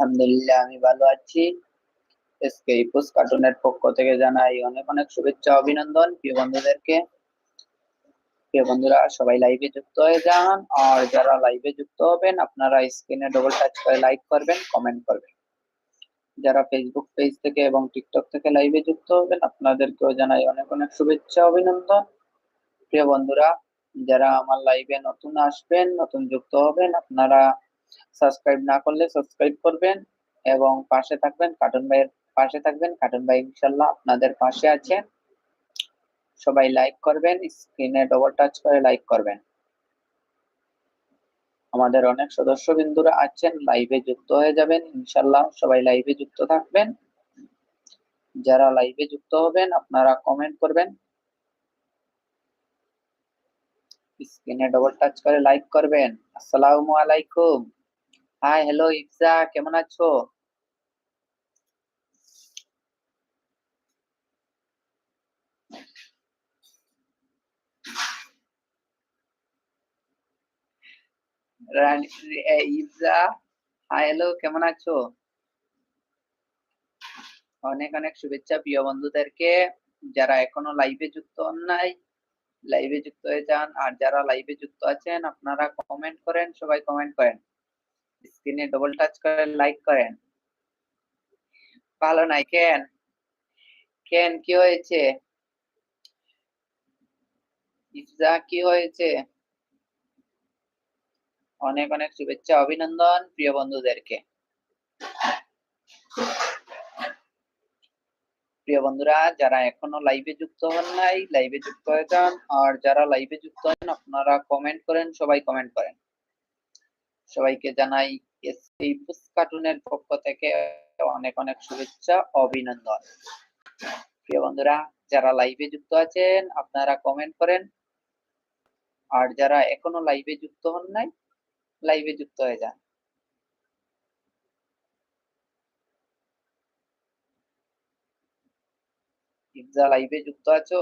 আলহামদুলিল্লাহ, আমি ভালো আছি। এসকে ইপুস কার্টুনের পক্ষ থেকে জানাই অনেক অনেক শুভেচ্ছা, অভিনন্দন, প্রিয় বন্ধুদেরকে। প্রিয় বন্ধুরা, সবাই লাইভে যুক্ত হয়ে যান, আর যারা লাইভে যুক্ত হবেন, আপনারা স্ক্রিনে ডবল টাচ করে লাইক করবেন কমেন্ট করবেন। যারা ফেসবুক পেজ থেকে এবং টিকটক থেকে লাইভে যুক্ত হবেন, আপনাদেরকেও জানাই অনেক অনেক শুভেচ্ছা, অভিনন্দন। প্রিয় বন্ধুরা, যারা আমার লাইভে নতুন আসবেন, নতুন যুক্ত হবেন, আপনারা সাবস্ক্রাইব না করলে সাবস্ক্রাইব করবেন এবং পাশে থাকবেন কার্টুন ভাইয়ের পাশে থাকবেন। কার্টুন ভাই ইনশাল্লাহ আপনাদের পাশে আছে। সবাই লাইক করবেন, স্ক্রিনে ডবল টাচ করে লাইক করবেন। আমাদের অনেক সদস্য বিন্দুরা আছেন লাইভে যুক্ত হয়ে যাবেন ইনশাল্লাহ সবাই লাইভে যুক্ত থাকবেন। যারা লাইভে যুক্ত হবেন, আপনারা কমেন্ট করবেন। স্ক্রিনে ডবল টাচ করে লাইক করবেন। আসসালামু আলাইকুম। হাই হ্যালো ইফজা কেমন আছো? ইফজা হাই হ্যালো কেমন আছো? অনেক অনেক শুভেচ্ছা প্রিয় বন্ধুদেরকে। যারা এখনও লাইভে যুক্ত হন নাই লাইভে যুক্ত হয়ে যান। আর যারা লাইভে যুক্ত আছেন, আপনারা কমেন্ট করেন, সবাই কমেন্ট করেন। স্ক্রিনে ডবল টাচ করে লাইক করেন। ভালো নাই, কেন? কেন, কি হয়েছে? ইফজা কি হয়েছে? অনেক অনেক শুভেচ্ছা, অভিনন্দন প্রিয় বন্ধুদেরকে। প্রিয় বন্ধুরা, যারা এখনও লাইভে যুক্ত হন নাই লাইভে যুক্ত হয়ে যান, আর যারা লাইভে যুক্ত হন, আপনারা কমেন্ট করেন, সবাই কমেন্ট করেন। সবাইকে জানাই এই কার্টুনের পক্ষ থেকে অনেক অনেক শুভেচ্ছা, অভিনন্দন। প্রিয় বন্ধুরা, যারা লাইভে যুক্ত আছেন, আপনারা কমেন্ট করেন। আর যারা এখনও লাইভে যুক্ত হন নাই লাইভে যুক্ত হয়ে যান। ইফজা লাইভে যুক্ত আছো?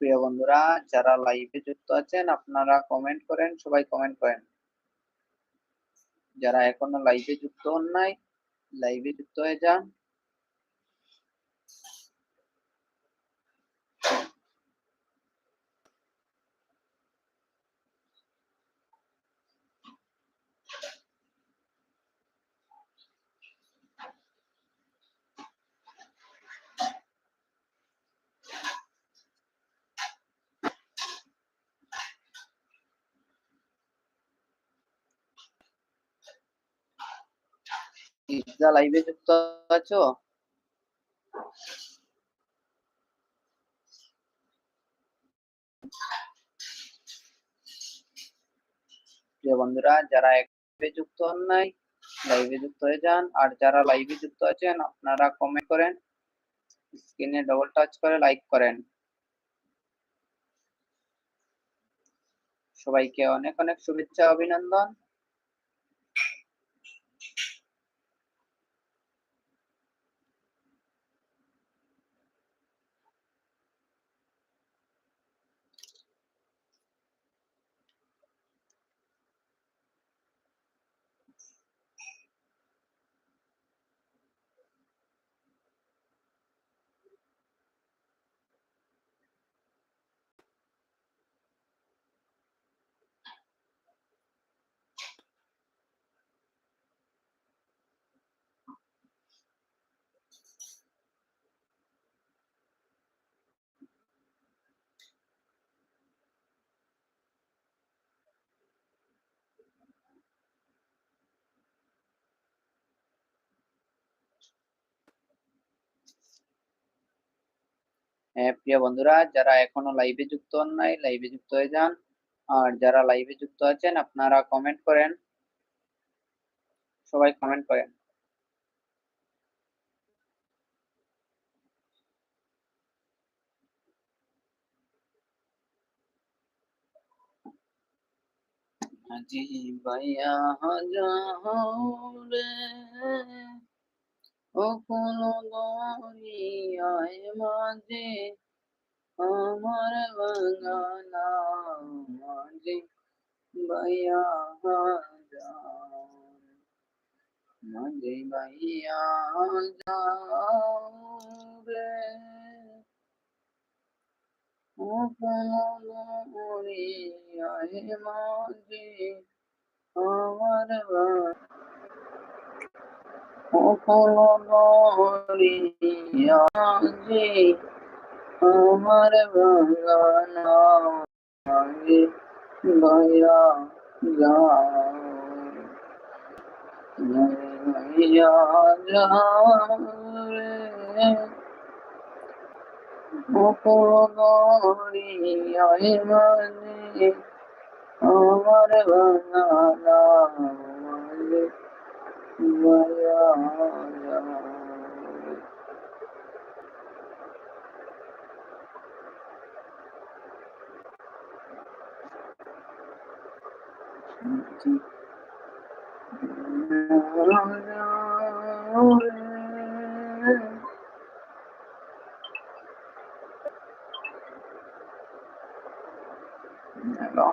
প্রিয় বন্ধুরা, যারা লাইভে যুক্ত আছেন, আপনারা কমেন্ট করেন, সবাই কমেন্ট করেন। যারা এখনও লাইভে যুক্ত হন নাই লাইভে যুক্ত হয়ে যান। ইফজা লাইভে যুক্ত আছো? প্রিয় বন্ধুরা, যারা লাইভে যুক্ত হন নাই লাইভে যুক্ত হয়ে যান। আর যারা লাইভে যুক্ত আছেন, আপনারা কমেন্ট করেন স্ক্রিনে ডবল টাচ করে লাইক করেন। সবাইকে অনেক অনেক শুভেচ্ছা, অভিনন্দন। প্রিয় বন্ধুরা, যারা এখনও লাইভে যুক্ত হন নাই লাইভে যুক্ত হয়ে যান। আর যারা লাইভে যুক্ত আছেন, আপনারা কমেন্ট করেন। সবাই কমেন্ট করেন। আজি ভাইয়া হাজারে ও কোন দরিয়ায় মাঝে আমার বাগানা মাঝে হাজার মাঝে ভাইয়া হাজারে ও কোন দরিয়ায় মাঝে আমার কখনো নরিয়াজি আমার আগে ভাইয়া যাও ভাইয়া যাও আমার ভাইয়া যাও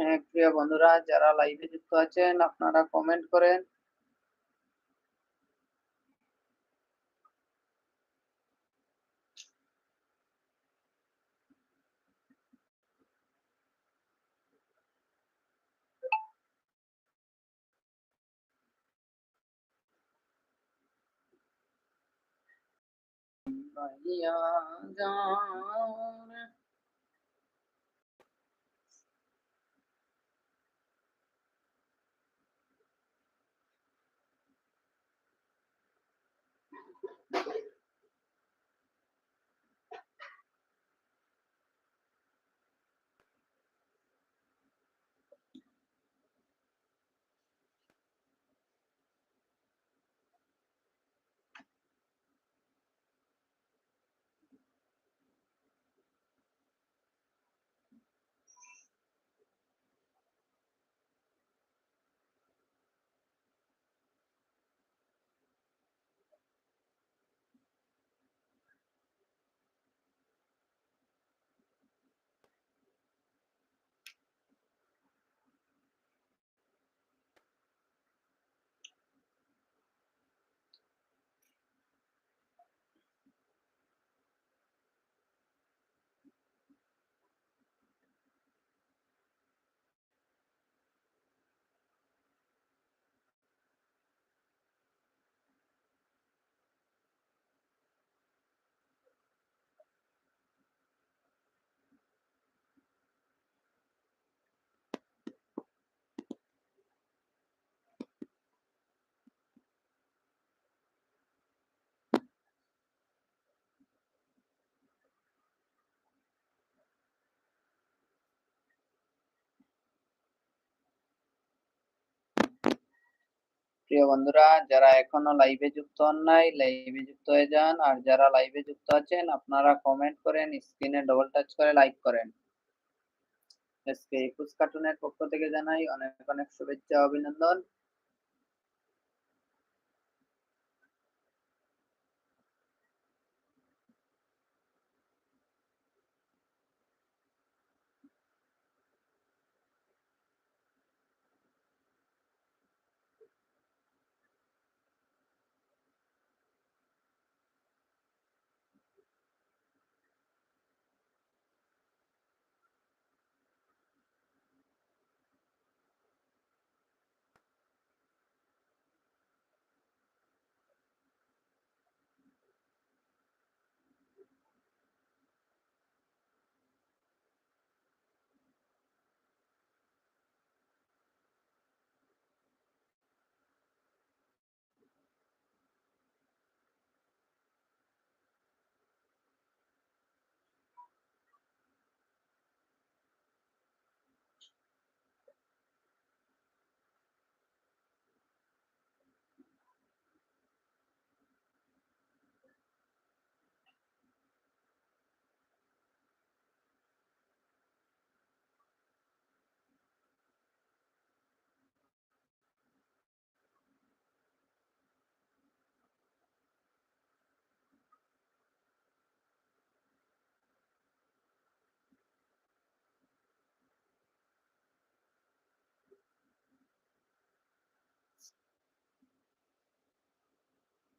হ্যাঁ প্রিয় বন্ধুরা যারা লাইভে যুক্ত আছেন আপনারা কমেন্ট করেন। ভাইয়া যাও প্রিয় বন্ধুরা, যারা এখনও লাইভে যুক্ত হন নাই লাইভে যুক্ত হয়ে যান। আর যারা লাইভে যুক্ত আছেন, আপনারা কমেন্ট করেন স্ক্রিনে ডবল টাচ করে লাইক করেন। আজকে একুশ কার্টুনের পক্ষ থেকে জানাই অনেক অনেক শুভেচ্ছা, অভিনন্দন।